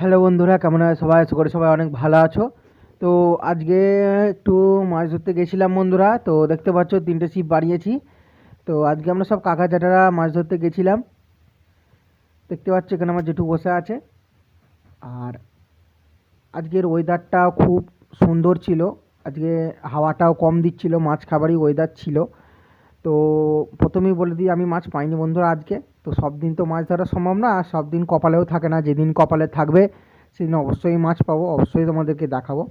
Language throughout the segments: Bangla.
হ্যালো বন্ধুরা, কেমন আছে? সবাই আশা করি সবাই অনেক ভালো আছো। তো আজকে একটু মাছ ধরতে গেছিলাম বন্ধুরা, তো দেখতে পাচ্ছ তিনটে ছিপ বাড়িয়েছি। তো আজকে আমরা সব কাকা জ্যাঠারা মাছ ধরতে গেছিলাম। দেখতে পাচ্ছ এখানে আমার জেঠু বসে আছে। আর আজকের ওয়েদারটাও খুব সুন্দর ছিল। আজকে হাওয়াটাও কম দিচ্ছিল, মাছ খাবারই ওয়েদার ছিল। তো প্রথমেই বলে দিই, আমি মাছ পাইনি বন্ধুরা আজকে। তো সব দিন তো মাছ ধরা সম্ভব না, আর সব দিন কপালেও থাকে না, যেদিন কপালে থাকবে সেদিন অবশ্যই মাছ পাবো, অবশ্যই তোমাদেরকে দেখাবো।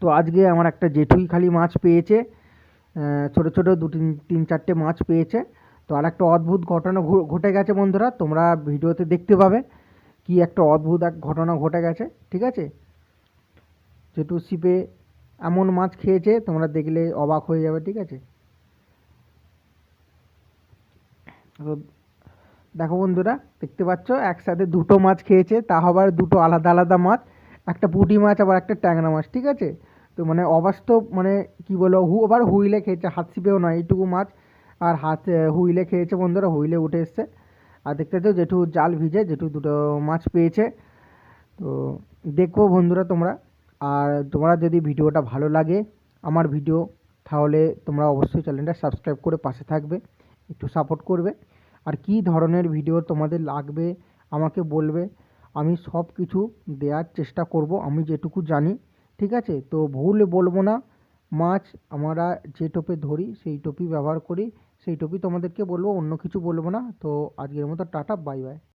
তো আজকে আমার একটা জেঠুই খালি মাছ পেয়েছে ছোটো ছোটো দু তিন তিন চারটে মাছ পেয়েছে। তো আর একটা অদ্ভুত ঘটনা ঘটে গেছে বন্ধুরা, তোমরা ভিডিওতে দেখতে পাবে কি একটা অদ্ভুত এক ঘটনা ঘটে গেছে, ঠিক আছে? জেঠু ছিপে এমন মাছ খেয়েছে, তোমরা দেখলে অবাক হয়ে যাবে, ঠিক আছে? দেখো বন্ধুরা, দেখতে পাচ্ছ? একসাথে দুটো মাছ খেয়েছে, তা আবার দুটো আলাদা আলাদা মাছ, একটা পুঁটি মাছ, আবার একটা ট্যাংরা মাছ, ঠিক আছে? তো মানে অবাস্তব মানে কি বলো হু, আবার হুইলে খেয়েছে, হাত ছিপেও নয়, এইটুকু মাছ, আর হাত হুইলে খেয়েছে বন্ধুরা, হুইলে উঠে এসছে। আর দেখতে পাচ্ছ, জেঠু জাল ভিজে, জেঠু দুটো মাছ পেয়েছে। তো দেখো বন্ধুরা তোমরা, আর তোমরা যদি ভিডিওটা ভালো লাগে, আমার ভিডিও, তাহলে তোমরা অবশ্যই চ্যানেলটা সাবস্ক্রাইব করে পাশে থাকবে, একটু সাপোর্ট করবে। আর কী ধরনের ভিডিও তোমাদের লাগবে, আমাকে বলবে, আমি সব কিছু দেওয়ার চেষ্টা করব, আমি যেটুকু জানি, ঠিক আছে? তো ভুল বলব না, মাছ আমরা যে টোপে ধরি, সেই টোপি ব্যবহার করি, সেই টোপি তোমাদেরকে বলব, অন্য কিছু বলব না, তো আজকের মতো টাটা বাই বাই